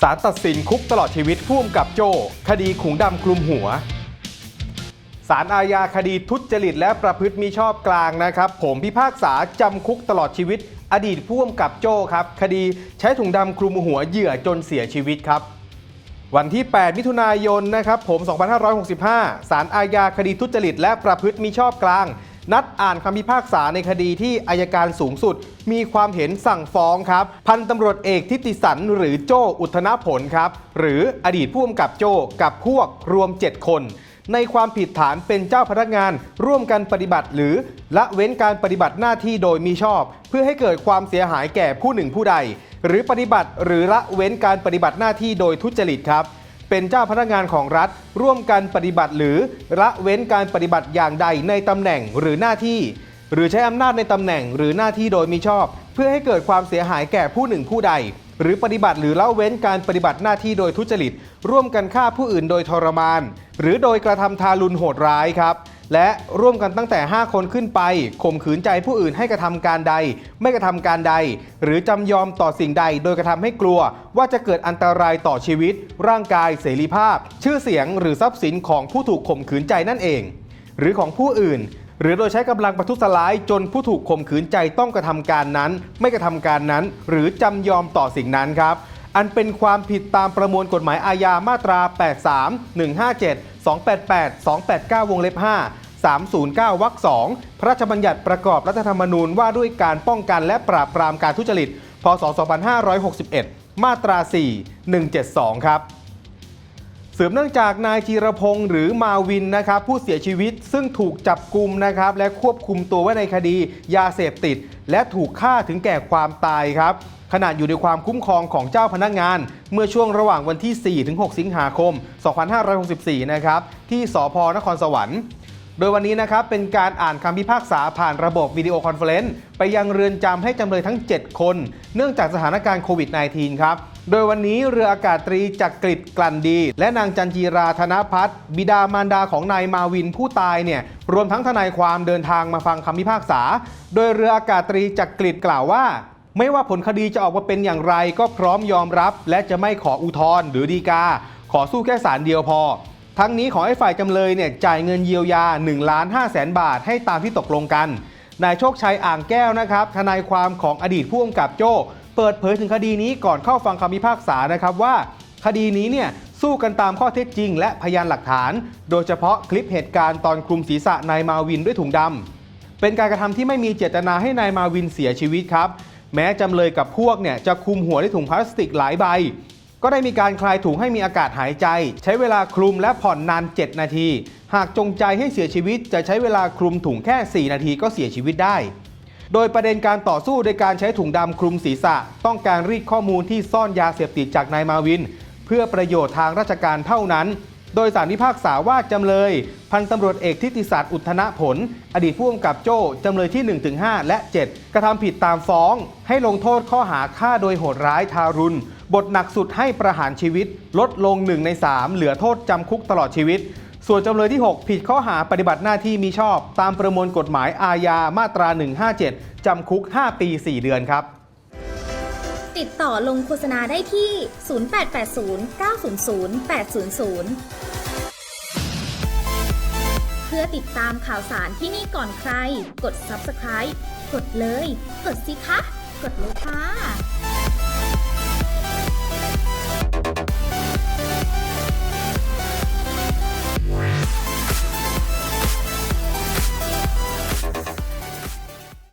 ศาลตัดสินคุกตลอดชีวิตพ่วงกับโจ คดีขุงดำคลุมหัวศาลอาญาคดีทุจริตและประพฤติมิชอบกลางนะครับ ผมพิพากษาจำคุกตลอดชีวิต อดีตพ่วงกับโจครับ คดีใช้ถุงดำคลุมหัวเหยื่อจนเสียชีวิตครับ วันที่ 8 มิถุนายนนะครับผม 2565ศาลอาญาคดีทุจริตและประพฤติมิชอบกลาง นัดอ่านคำพิพากษาในคดีที่อายการสูงสุด มีความเห็นสั่งฟ้องครับ พันตำรวจเอกทิติสันหรือโจอุทนผลครับ หรืออดีตผู้กำกับโจกับพวกรวม 7 คน ในความผิดฐานเป็นเจ้าพนักงาน ร่วมกันปฏิบัติ หรือละเว้นการปฏิบัติหน้าที่โดยมิชอบ เพื่อให้เกิดความเสียหายแก่ผู้หนึ่งผู้ใด หรือปฏิบัติหรือละเว้นการปฏิบัติหน้าที่โดยทุจริตครับ เป็นเจ้าพนักงานของรัฐ ร่วมกันปฏิบัติหรือละเว้นการปฏิบัติอย่างใดในตำแหน่งหรือหน้าที่ หรือใช้อำนาจในตำแหน่งหรือหน้าที่โดยมิชอบ เพื่อให้เกิดความเสียหายแก่ผู้หนึ่งผู้ใด หรือปฏิบัติหรือละเว้นการปฏิบัติหน้าที่โดยทุจริต ร่วมกันฆ่าผู้อื่นโดยทรมาน หรือโดยกระทำทารุณโหดร้ายครับ และร่วมกันตั้งแต่ 5 คนขึ้นไปข่มขืนใจผู้อื่นให้กระทำการใด ไม่กระทำการใด หรือจำยอมต่อสิ่งใด โดยกระทำให้กลัว ว่าจะเกิดอันตรายต่อชีวิต ร่างกายเสรีภาพ ชื่อเสียงหรือทรัพย์สินของผู้ถูกข่มขืนใจนั่นเอง หรือของผู้อื่น หรือโดยใช้กำลังประทุษร้ายจนผู้ถูกข่มขืนใจต้องกระทำการนั้น ไม่กระทำการนั้น หรือจำยอมต่อสิ่งนั้นครับ อันเป็นความผิดตามประมวลกฎหมายอาญามาตรา 83 157 288 289 วงเล็บ 5 309วรรค2พระราชบัญญัติประกอบรัฐธรรมนูญว่าด้วยการป้องกันและปราบปรามการทุจริต พศ 2561 มาตรา 4 172 ครับสืบเนื่องจากนายจีรพงศ์หรือมาวินนะครับผู้เสียชีวิตซึ่งถูกจับกลุมนะครับและควบคุมตัวไว้ในคดียาเสพติด และถูกฆ่าถึงแก่ความตายครับขณะอยู่ในความคุ้มครองของเจ้าพนักงาน เมื่อช่วงระหว่างวันที่ 4-6 สิงหาคม 2564 นะครับ ที่สพนครสวรรค์ โดยวันนี้นะครับเป็นการอ่านคำพิพากษาผ่านระบบวิดีโอคอนเฟอเรนซ์ไปยังเรือนจำให้จำเลยทั้ง 7 คน เนื่องจากสถานการณ์โควิด -19 ครับ โดยวันนี้เรืออากาศตรีจักกริดกลั่นดี และนางจันจีราธนพัฒน์บิดามารดาของนายมาวินผู้ตายเนี่ยรวมทั้งทนายความเดินทางมาฟังคำพิพากษา โดยเรืออากาศตรีจักกริดกล่าวว่าไม่ว่าผลคดีจะออกมาเป็นอย่างไรก็พร้อมยอมรับ และจะไม่ขออุทธรณ์หรือดีกา ขอสู้แค่ศาลเดียวพอ ทั้งนี้ขอให้ฝ่ายจำเลยเนี่ยจ่ายเงินเยียวยา1ล้าน5แสนบาทให้ตามที่ตกลงกัน นายโชคชัยอ่างแก้วนะครับทนายความของอดีตผู้กำกับโจ้เปิดเผยถึงคดีนี้ก่อนเข้าฟังคำพิพากษานะครับว่า คดีนี้เนี่ยสู้กันตามข้อเท็จจริง และพยานหลักฐาน โดยเฉพาะคลิปเหตุการณ์ตอนคลุมศีรษะนายมาวินด้วยถุงดำเป็นการกระทำที่ไม่มีเจตนาให้นายมาวินเสียชีวิตครับ แม้จำเลยกับพวกเนี่ยจะคลุมหัวด้วยถุงพลาสติกหลายใบ ก็ได้มีการคลายถุงให้มีอากาศหายใจ ใช้เวลาคลุมและผ่อนนาน 7 นาที หากจงใจให้เสียชีวิต จะใช้เวลาคลุมถุงแค่ 4 นาทีก็เสียชีวิตได้ โดยประเด็นการต่อสู้โดยการใช้ถุงดำคลุมศีรษะ ต้องการรีดข้อมูลที่ซ่อนยาเสพติดจากนายมาวิน เพื่อประโยชน์ทางราชการเท่านั้นโดยสารพิพากษาว่าจำเลย พันตำรวจเอกทิติศาสตร์อุทนะผล อดีตผู้กำกับโจ้จำเลยที่ 1-5 และ 7 กระทำผิดตามฟ้อง ให้ลงโทษข้อหาฆ่าโดยโหดร้ายทารุณ บทหนักสุดให้ประหารชีวิต ลดลง 1 ใน 3 เหลือโทษจำคุกตลอดชีวิต ส่วนจำเลยที่ 6 ผิดข้อหาปฏิบัติหน้าที่มิชอบ ตามประมวลกฎหมายอาญามาตรา 157 จำคุก 5 ปี 4 เดือนครับ ติดต่อลงโฆษณาได้ที่ 0880 900 800เพื่อติดตามข่าวสารที่นี่ก่อนใคร กด subscribe กดเลย กดสิคะ กดเลยค่ะ